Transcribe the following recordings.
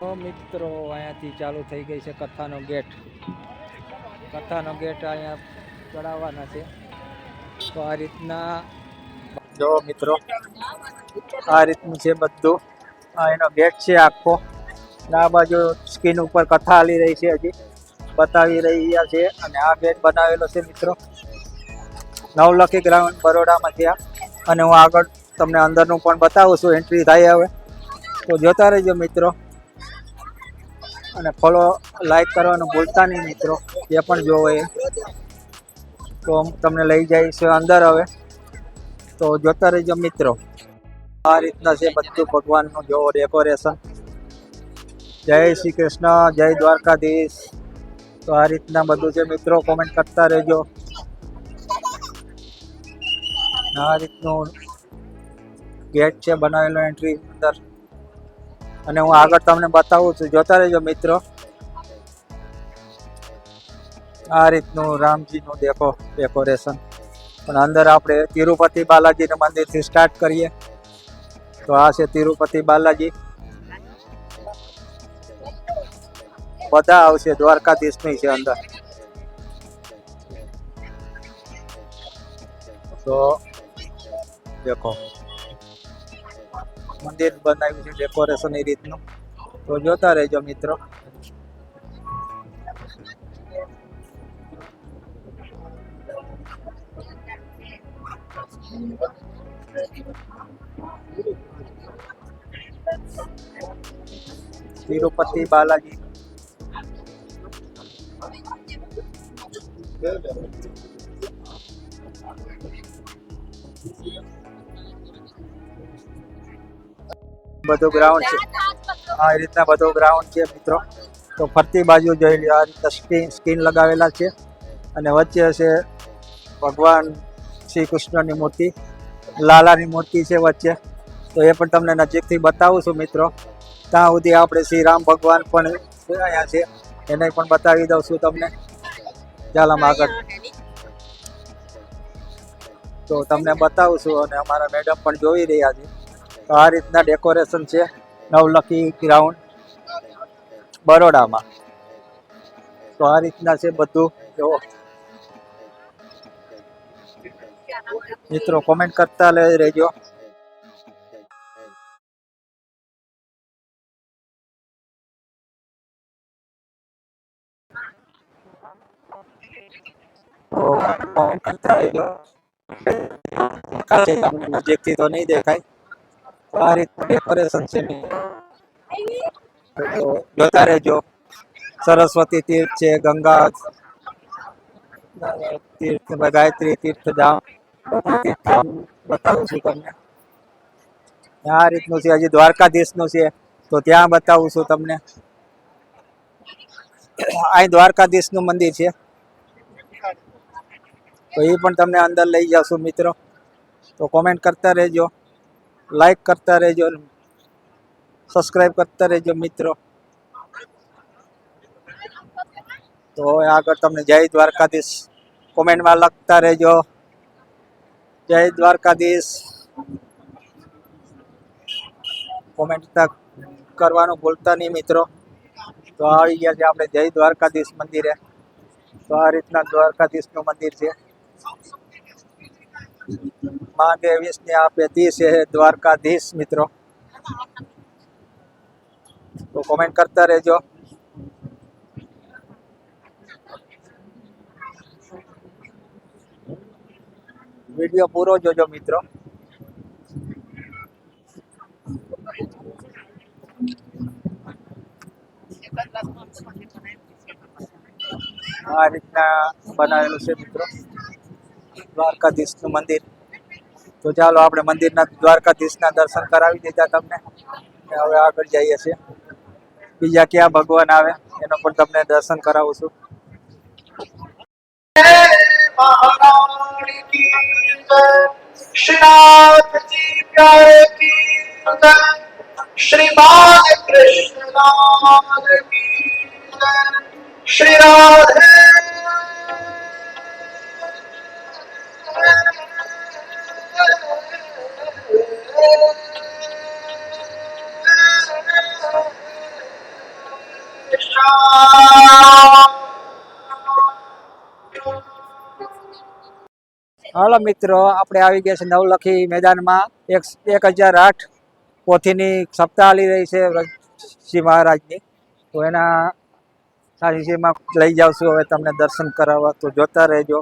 મિત્રો, અહીંયાથી ચાલુ થઈ ગઈ છે કથાનો ગેટ. કથાનો ગેટ અહીંયા ચડાવવાના છે. તો આ રીતના જો મિત્રો, આ રીતનું છે બધું. એનો ગેટ છે આખો. આ બાજુ સ્કીન ઉપર કથા હાલી રહી છે હજી. બતાવી રહ્યા છે અને આ ગેટ બનાવેલો છે મિત્રો. નવલખી ગ્રાઉન્ડ બરોડામાં આ. અને હું આગળ તમને અંદરનું પણ બતાવું છું એન્ટ્રી થાય હવે. તો જોતા રહેજો મિત્રો. અને ફોલો લાઈક કરવાનું ભૂલતા નહીં મિત્રો. એ પણ જોવો. એ તો તમને લઈ જઈશ અંદર હવે. તો જોતા રહેજો મિત્રો. આ રીતના છે બધું ભગવાનનું જોવો ડેકોરેશન જય શ્રી કૃષ્ણ, જય દ્વારકાધીશ. તો આ રીતના બધું છે મિત્રો. કોમેન્ટ કરતા રહેજો. આ રીતનું ગેટ છે બનાવેલો એન્ટ્રી અંદર. અને હું આગળ તમને બતાવું છું. જોતા રહેજો મિત્રો. આ રીતનું રામજીનું દેખો ડેકોરેશન પણ અંદર આપણે તિરુપતિ બાલાજીના મંદિરથી સ્ટાર્ટ કરીએ. તો આ છે તિરુપતિ બાલાજી. બધા આવશે, દ્વારકાધીશની છે અંદર. તો દેખો. મંદિર બનાવ્યું છે ડેકોરેશન એ રીતનું. તો જોતા રહેજો મિત્રો. તિરુપતિ બાલાજી. બધું ગ્રાઉન્ડ છે. આ રીતના બધો ગ્રાઉન્ડ છે મિત્રો. તો ફરતી બાજુ જોઈ લો આ રીતના સ્કીન સ્કીન લગાવેલા છે. અને વચ્ચે છે ભગવાન શ્રી કૃષ્ણની મૂર્તિ, લાલાની મૂર્તિ છે વચ્ચે. તો એ પણ તમને નજીકથી બતાવું છું મિત્રો. ત્યાં સુધી આપણે શ્રી રામ ભગવાન પણ અહીંયા છે. એને પણ બતાવી દઉં છું તમને. ચાલ આગળ. તો તમને બતાવું છું અને અમારા મેડમ પણ જોઈ રહ્યા છે. તો આ રીતના ડેકોરેશન છે નવલખી ગ્રાઉન્ડ બરોડામાં તો આ રીતના છે બધું જો મિત્રો કોમેન્ટ કરતા રહેજો તો કરતા રહેજો નજીકથી તો નહીં દેખાય આ રીતનું ડેકોરેશન છે તો જોતા રહેજો. સરસ્વતી તીર્થ છે, ગંગા તીર્થ, ગાયત્રી તીર્થ ધામ બતાવું છું તમને. આ રીતનું છે, હજી દ્વારકાધીશનું છે. તો ત્યાં બતાવું છું તમને. અહીં દ્વારકાધીશનું મંદિર છે. તો એ પણ તમને અંદર લઈ જશું મિત્રો. તો કોમેન્ટ કરતા રહેજો. લાઈક કરતા રહેજો સબસ્ક્રાઈબ કરતા રહેજો મિત્રો તો હવે આગળ તમને જય દ્વારકાધીશ કોમેન્ટમાં લખતા રહેજો। જય દ્વારકાધીશ। કોમેન્ટ તક કરવાનું ભૂલતા નહીં મિત્રો। તો આવી ગયા છે આપણે જય દ્વારકાધીશ મંદિરે। તો આ રીતના દ્વારકાધીશનું મંદિર છે। માંગે વીસને આપે ત્રીસ છે દ્વારકાધીશ મિત્રો તો કોમેન્ટ કરતા રહેજો વીડિયો પૂરો જોજો મિત્રો આ રીતના બનાવેલું છે મિત્રો દ્વારકાધીશનું મંદિર. તો ચાલો આપણે મંદિરના દ્વારકાધીશના દર્શન કરાવી દેતા તમને. હવે આગળ જઈએ છીએ. બીજા ક્યાં ભગવાન આવે એનો પણ તમને દર્શન કરાવું છું. શ્રી કૃષ્ણ શ્રી રાધે હાલો મિત્રો, આપણે આવી ગયા છે નવલખી મેદાનમાં. એક એક હજાર આઠ પોથીની સપ્તાહ હાલી રહી છે શ્રી મહારાજની. તો એના સાજીમાં લઈ જાઉં હવે તમને દર્શન કરાવવા. તો જોતા રહેજો.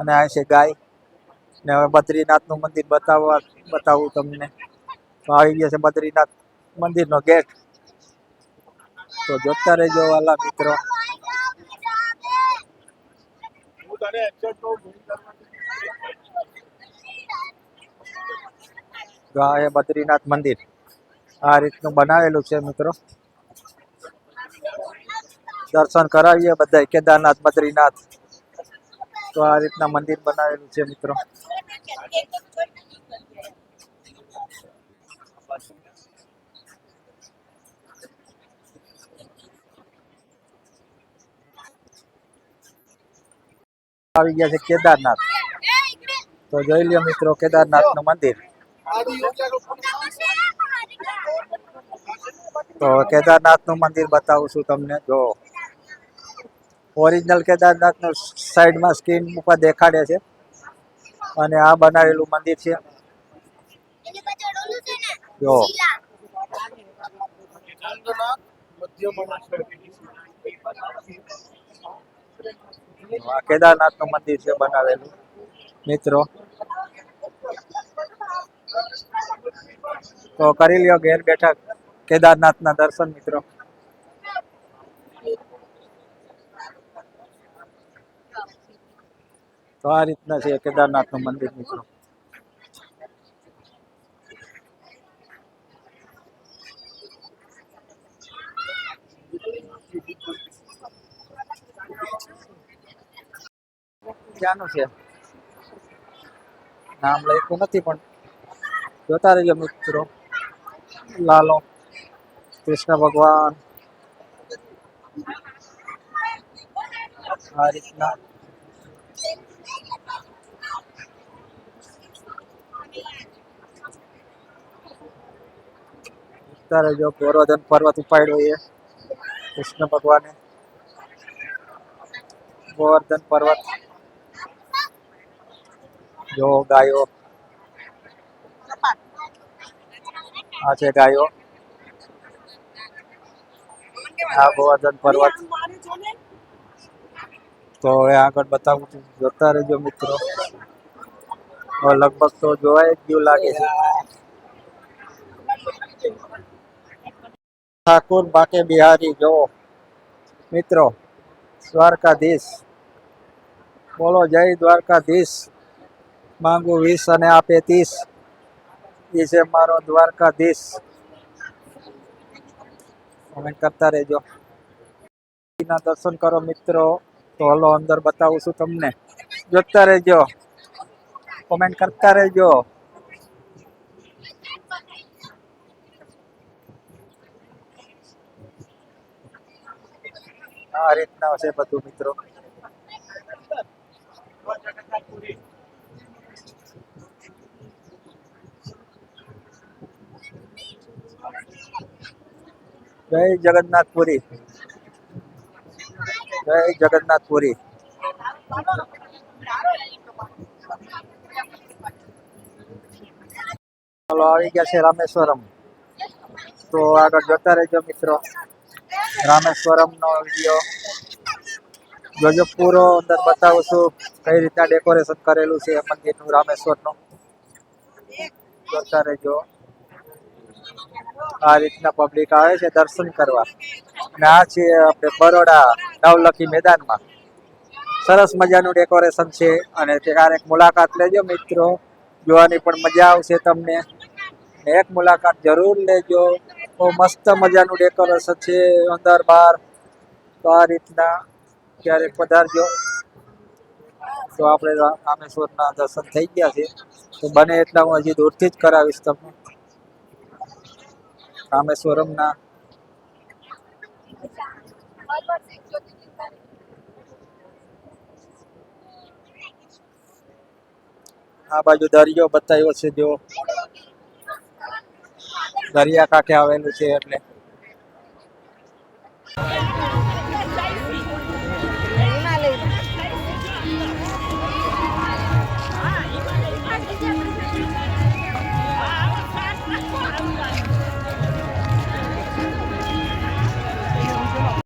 અને આ છે ગાય. ને હવે બદ્રીનાથનું મંદિર બતાવવા, બતાવું તમને. તો આવી ગયા છે બદ્રીનાથ મંદિરનો ગેટ. તો જોતા રહેજો વાલા મિત્રો. તો આ એ બદ્રીનાથ મંદિર. આ રીતનું બનાવેલું છે મિત્રો. દર્શન કરાવીએ બધા કેદારનાથ, બદ્રીનાથ. તો આ રીતના મંદિર બનાવેલું છે મિત્રો. આવી ગયા છે કેદારનાથ. તો જોઈ લ્યો મિત્રો કેદારનાથનું મંદિર. તો કેદારનાથનું મંદિર બતાવું છું તમને. જો, ઓરિજિનલ કેદારનાથનું સાઈડમાં સ્ક્રીન ઉપર દેખાડે છે. અને આ બનાવેલું મંદિર છે. જો. કેદારનાથનું મંદિર છે બનાવેલું. મિત્રો તો કરી લ્યો ઘેર બેઠા કેદારનાથ ના દર્શન, મિત્રો. તો આ રીતના છે કેદારનાથનું મંદિર, મિત્રો. ક્યાંનું છે? નામ લખ્યું નથી પણ. જોતા રહેજો, મિત્રો. લાલો કૃષ્ણ ભગવાન આ રીતના જોતા રહેજો ગોરોધન પર્વત ઉપાડ્યો એ કૃષ્ણ ભગવાને ગોવર્ધન પર્વત જો ગાયો આ છે ગાયો. આ ગોવર્ધન પર્વત. તો હવે આગળ બતાવું છું. જોતા રહેજો મિત્રો. લગભગ તો જોવાય જ જેવું લાગે છે. ઠાકુર બાકે બિહારી, જો. મિત્રો, દ્વારકાધીશ. બોલો, જય દ્વારકાધીશ. માંગુ વીસ અને આપે ત્રીસ. એ છે મારો દ્વારકાધીશ. કમેન્ટ કરતા રહેજો. ના દર્શન કરો મિત્રો. તો હલો અંદર બતાવું છું તમને. જોતા રહેજો. કોમેન્ટ કરતા રહેજો. આ રીતના છે બધું મિત્રો. જય જગન્નાથપુરી જય જગન્નાથપુરી ચાલો આવી ગયા છે રામેશ્વરમ. તો આગળ જોતા રહેજો મિત્રો. રામેશ્વરમ નો વીડિયો જોજો પૂરો, અંદર બતાવું છું કઈ રીતના ડેકોરેશન કરેલું છે મંદિરનું, રામેશ્વરનું. જોતા રહેજો. આ રીતના પબ્લિક આવે છે દર્શન કરવા. અને આ છે આપણે બરોડા નવલખી મેદાનમાં. સરસ મજાનું ડેકોરેશન છે અને ક્યારેક મુલાકાત લેજો મિત્રો. જોવાની પણ મજા આવશે તમને. એક મુલાકાત જરૂર લેજો. બહુ મસ્ત મજાનું ડેકોરેશન છે અંદર બહાર. તો આ રીતના ક્યારેક પધારજો. તો આપણે રામેશ્વરના દર્શન થઈ ગયા છે. તો બને એટલા હું હજી દૂરથી જ કરાવીશ તમને. રામેશ્વરમના. આ બાજુ દરિયો બતાવ્યો છે જો. દરિયા કાંઠે આવેલું છે એટલે.